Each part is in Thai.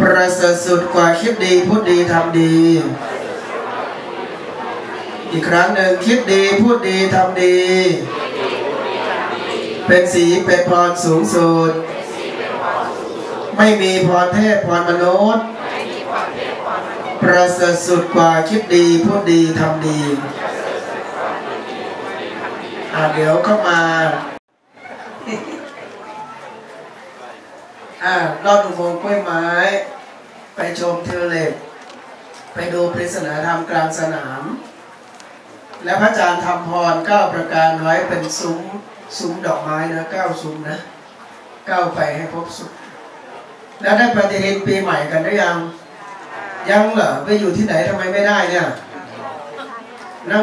ประเสริฐสุดกว่าคิดดีพูดดีทำดี อีกครั้งหนึ่งคิดดีพูดดีทำดี เป็นสีเป็นพรสูงสุด ไม่มีพรเทพพรมนุษย์ ประเสริฐสุดกว่าคิดดีพูดดีทำดีอ่าเดี๋ยวเข้ามา อ่ารอดอุโมงค์กล้วยไม้ ไปชมเทเลตไปดูปริศนาธรรมกลางสนาม และพระอาจารย์ทำพรเก้าประการไว้เป็นซุ้มซุ้มดอกไม้นะเก้าซุ้มนะเก้าไปให้พบสุข แล้วได้ปฏิทินปีใหม่กันหรือยัง ยังเหรอไปอยู่ที่ไหนทำไมไม่ได้เนี่ยนั่ง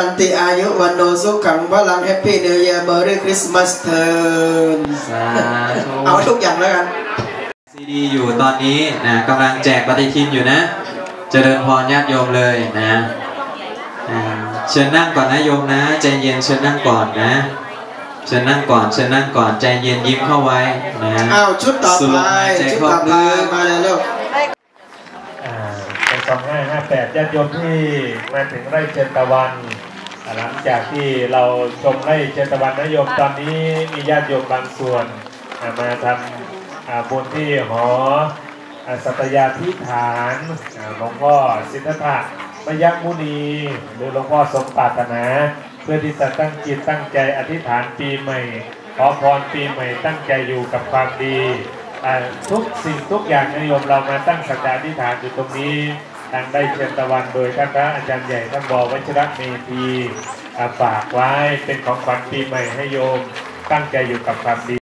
มาวัดดันติอายุวันโนสุขังพลังแฮปปี้เน w เ e ียร์เบอร์รี่คริสต์มาสเทิร์นสาธุเอาทุกอย่างแล้วกันซีดีอยู่ตอนนี้นะกำลังแจกปฏิทินอยู่นะ เจริญพรญาติโยมเลยนะอ่าเชิญนั่งก่อนนะโยมนะใจเย็นเชิญนั่งก่อนนะเชิญนั่งก่อนเชิญนั่งก่อนใจเย็นยิ้มเข้าไว้นะอ้าวชุดต่อสูไปดหายใจชุดเข้าต่อไปลึกมาเลยลูกอ่าเป็นสองห้าห้าแปดญาติโยมที่มาถึงไร่เชนตะวันอ่า หลังจากที่เราชมไร่เชนตวันนโยมตอนนี้มีญาติโยมบางส่วนมาทำบุญที่หอสัตยาธิฐานหลวงพ่อสิทธัตถะมยักมุนีหรือหลวงพ่อสมปรารถนา เพื่อที่จะตั้งจิตตั้งใจอธิษฐานปีใหม่ ขอพรปีใหม่ตั้งใจอยู่กับความดี ทุกสิ่งทุกอย่างนิยมเรามาตั้งสัจจะอธิฐานอยู่ตรงนี้ ทางได้เชิญตะวันโดยท่านพระอาจารย์ใหญ่ท่านบอวัชรเมธีฝากไว้เป็นของขวัญปีใหม่ให้โยมตั้งใจอยู่กับความดี